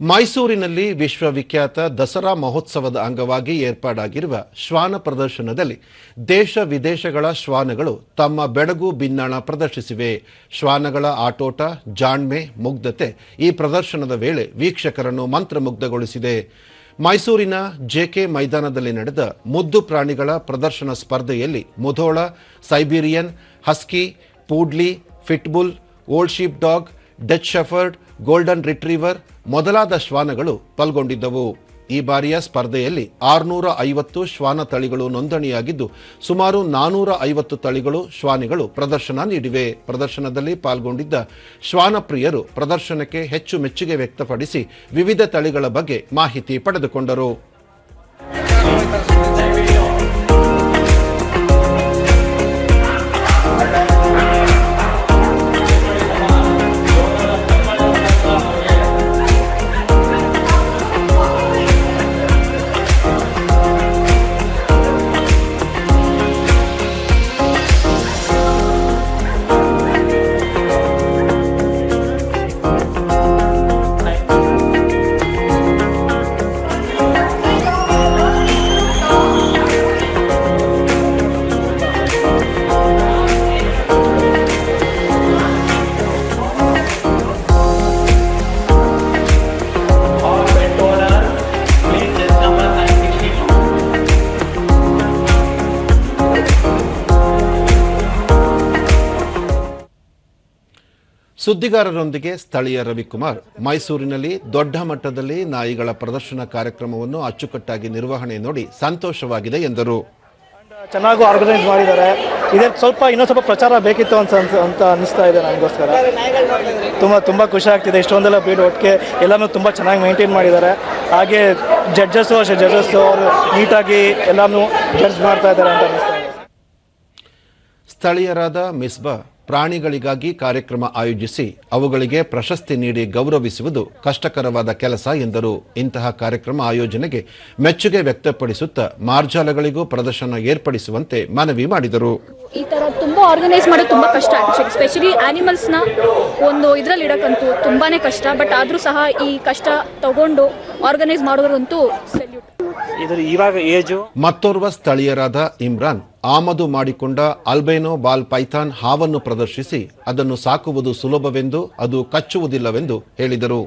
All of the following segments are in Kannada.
ಮೈಸೂರಿನಲ್ಲಿ ವಿಶ್ವವಿಖ್ಯಾತ ದಸರಾ ಮಹೋತ್ಸವದ ಅಂಗವಾಗಿ ಏರ್ಪಾಡಾಗಿರುವ ಶ್ವಾನ ಪ್ರದರ್ಶನದಲ್ಲಿ ದೇಶ ವಿದೇಶಗಳ ಶ್ವಾನಗಳು ತಮ್ಮ ಬೆಡಗು ಬಿನ್ನಾಣ ಪ್ರದರ್ಶಿಸಿವೆ. ಶ್ವಾನಗಳ ಆಟೋಟ, ಜಾಣ್ಮೆ, ಮುಗ್ಧತೆ ಈ ಪ್ರದರ್ಶನದ ವೇಳೆ ವೀಕ್ಷಕರನ್ನು ಮಂತ್ರಮುಗ್ಧಗೊಳಿಸಿದೆ. ಮೈಸೂರಿನ ಜೆಕೆ ಮೈದಾನದಲ್ಲಿ ನಡೆದ ಮುದ್ದು ಪ್ರಾಣಿಗಳ ಪ್ರದರ್ಶನ ಸ್ಪರ್ಧೆಯಲ್ಲಿ Mudhol, Siberian, husky, poodle pitbull old sheep dog Dutch shepherd golden retriever ಮೊದಲಾದ ಶ್ವಾನಗಳು ಪಾಲ್ಗೊಂಡಿದ್ದವು. ಈ ಬಾರಿಯ ಸ್ಪರ್ಧೆಯಲ್ಲಿ ಆರುನೂರ ಐವತ್ತು ಶ್ವಾನ ತಳಿಗಳು ನೋಂದಣಿಯಾಗಿದ್ದು, ಸುಮಾರು ನಾನೂರ ಐವತ್ತು ತಳಿಗಳು ಶ್ವಾನಿಗಳು ಪ್ರದರ್ಶನ ನೀಡಿವೆ. ಪ್ರದರ್ಶನದಲ್ಲಿ ಪಾಲ್ಗೊಂಡಿದ್ದ ಶ್ವಾನ ಪ್ರಿಯರು ಪ್ರದರ್ಶನಕ್ಕೆ ಹೆಚ್ಚು ಮೆಚ್ಚುಗೆ ವ್ಯಕ್ತಪಡಿಸಿ ವಿವಿಧ ತಳಿಗಳ ಬಗ್ಗೆ ಮಾಹಿತಿ ಪಡೆದುಕೊಂಡರು. ಸುದ್ದಿಗಾರರೊಂದಿಗೆ ಸ್ಥಳೀಯ ರವಿಕುಮಾರ್. ಮೈಸೂರಿನಲ್ಲಿ ದೊಡ್ಡ ಮಟ್ಟದಲ್ಲಿ ನಾಯಿಗಳ ಪ್ರದರ್ಶನ ಕಾರ್ಯಕ್ರಮವನ್ನು ಅಚ್ಚುಕಟ್ಟಾಗಿ ನಿರ್ವಹಣೆ ನೋಡಿ ಸಂತೋಷವಾಗಿದೆ ಎಂದರು. ಚೆನ್ನಾಗೂ ಆರ್ಗನೈಸ್ ಮಾಡಿದ್ದಾರೆ. ಇದೇ ಸ್ವಲ್ಪ ಇನ್ನೊಂದು ಸ್ವಲ್ಪ ಪ್ರಚಾರ ಬೇಕಿತ್ತು ಅಂತ ಅನ್ಸ- ಅಂತ ಅನಿಸ್ತಾ ಇದೆ ನನಗೋಸ್ಕರ. ತುಂಬ ತುಂಬ ಖುಷಿ ಆಗ್ತಿದೆ. ಇಷ್ಟೊಂದೆಲ್ಲ ಬೀಡ್ ಒಟ್ಟಿಗೆ ಎಲ್ಲನೂ ತುಂಬ ಚೆನ್ನಾಗಿ ಮೇಂಟೈನ್ ಮಾಡಿದ್ದಾರೆ. ಹಾಗೆ ಜಡ್ಜಸ್ಸು ಅಷ್ಟೇ ಜಡ್ಜಸ್ಸು ಅವರು ನೀಟಾಗಿ ಎಲ್ಲನೂ ಜಡ್ಜ್ ಮಾಡ್ತಾ ಇದ್ದಾರೆ ಅಂತ ಅನಿಸ್ತಾ ಇದೆ. ಸ್ಥಳೀಯರಾದ ಮಿಸ್ಬಾ ಪ್ರಾಣಿಗಳಿಗಾಗಿ ಕಾರ್ಯಕ್ರಮ ಆಯೋಜಿಸಿ ಅವುಗಳಿಗೆ ಪ್ರಶಸ್ತಿ ನೀಡಿ ಗೌರವಿಸುವುದು ಕಷ್ಟಕರವಾದ ಕೆಲಸ ಎಂದರು. ಇಂತಹ ಕಾರ್ಯಕ್ರಮ ಆಯೋಜನೆಗೆ ಮೆಚ್ಚುಗೆ ವ್ಯಕ್ತಪಡಿಸುತ್ತಾ ಮಾರ್ಜಾಲಗಳಿಗೂ ಪ್ರದರ್ಶನ ಏರ್ಪಡಿಸುವಂತೆ ಮನವಿ ಮಾಡಿದರು. ಈ ತರ ತುಂಬಾ ಆರ್ಗನೈಸ್ ಮಾಡೋದು ತುಂಬಾ ಕಷ್ಟ. ಸ್ಪೆಷಲಿ ನ ಒಂದು ಇದ್ರಲ್ಲಿ ಇಡಕ್ಕಂತೂ ತುಂಬಾನೇ ಕಷ್ಟ. ಬಟ್ ಆದ್ರೂ ಸಹ ಈ ಕಷ್ಟ ತಗೊಂಡು ಆರ್ಗನೈಸ್ ಸೆಲ್ಯೂಟ್ ಇದ್ರ ಇವಾಗ ಏಜು? ಮತ್ತೋರ್ವ ಸ್ಥಳೀಯರಾದ ಇಮ್ರಾನ್ ಆಮದು ಮಾಡಿಕೊಂಡ ಅಲ್ಬೈನೋ ಬಾಲ್ ಪೈಥಾನ್ ಹಾವನ್ನು ಪ್ರದರ್ಶಿಸಿ ಅದನ್ನು ಸಾಕುವುದು ಸುಲಭವೆಂದು ಅದು ಕಚ್ಚುವುದಿಲ್ಲವೆಂದು ಹೇಳಿದರು.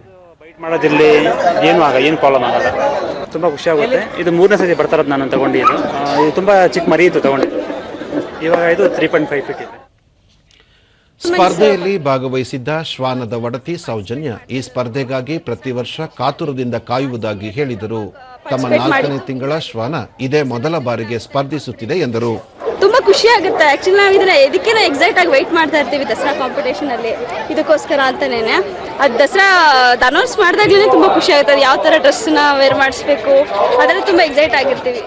ಬೈಟ್ ಮಾಡೋದಿರಲಿ ಏನು ಆಗ ಏನು ಪ್ರಾಬ್ಲಮ್ ಆಗಲ್ಲ ತುಂಬ ಖುಷಿ ಆಗುತ್ತೆ ಇದು ಮೂರನೇ ಸತಿ ಬರ್ತರೋದು ನಾನು ತಗೊಂಡಿದ್ದು. ಇದು ತುಂಬ ಚಿಕ್ಕ ಮರಿ ಇತ್ತು ತಗೊಂಡಿದ್ದು. ಇವಾಗ ಇದು ತ್ರೀ ಪಾಯಿಂಟ್ ಫೈವ್ ಫೀಟ್ ಇದೆ. ಸ್ಪರ್ಧೆಯಲ್ಲಿ ಭಾಗವಹಿಸಿದ್ದ ಶ್ವಾನದ ಒಡತಿ ಸೌಜನ್ಯ ಈ ಸ್ಪರ್ಧೆಗಾಗಿ ಪ್ರತಿ ವರ್ಷ ಕಾತುರದಿಂದ ಕಾಯುವುದಾಗಿ ಹೇಳಿದರು. ತಮ್ಮ ನಾಲ್ಕನೇ ತಿಂಗಳ ಶ್ವಾನ ಇದೇ ಮೊದಲ ಬಾರಿಗೆ ಸ್ಪರ್ಧಿಸುತ್ತಿದೆ ಎಂದರು. ತುಂಬಾ ಖುಷಿ ಆಗುತ್ತೆ. ಆಕ್ಚುಲಿ ನಾವು ಇದನ್ನ ಇದಕ್ಕೆ ಎಕ್ಸೈಟ್ ಆಗಿ ವೈಟ್ ಮಾಡ್ತಾ ಇರ್ತೀವಿ ದಸರಾ ಕಾಂಪಿಟೇಷನ್ ಅಲ್ಲಿ. ಇದಕ್ಕೋಸ್ಕರ ಅಂತಾನೇನೆ ಅದು ದಸರಾ ಅನೌನ್ಸ್ ಮಾಡಿದಾಗ್ಲೇ ತುಂಬಾ ಖುಷಿ ಆಗುತ್ತೆ. ಯಾವ ತರ ಡ್ರೆಸ್ನ ವೇರ್ ಮಾಡಿಸ್ಬೇಕು? ಅದೆಲ್ಲ ತುಂಬಾ ಎಕ್ಸೈಟ್ ಆಗಿರ್ತೀವಿ.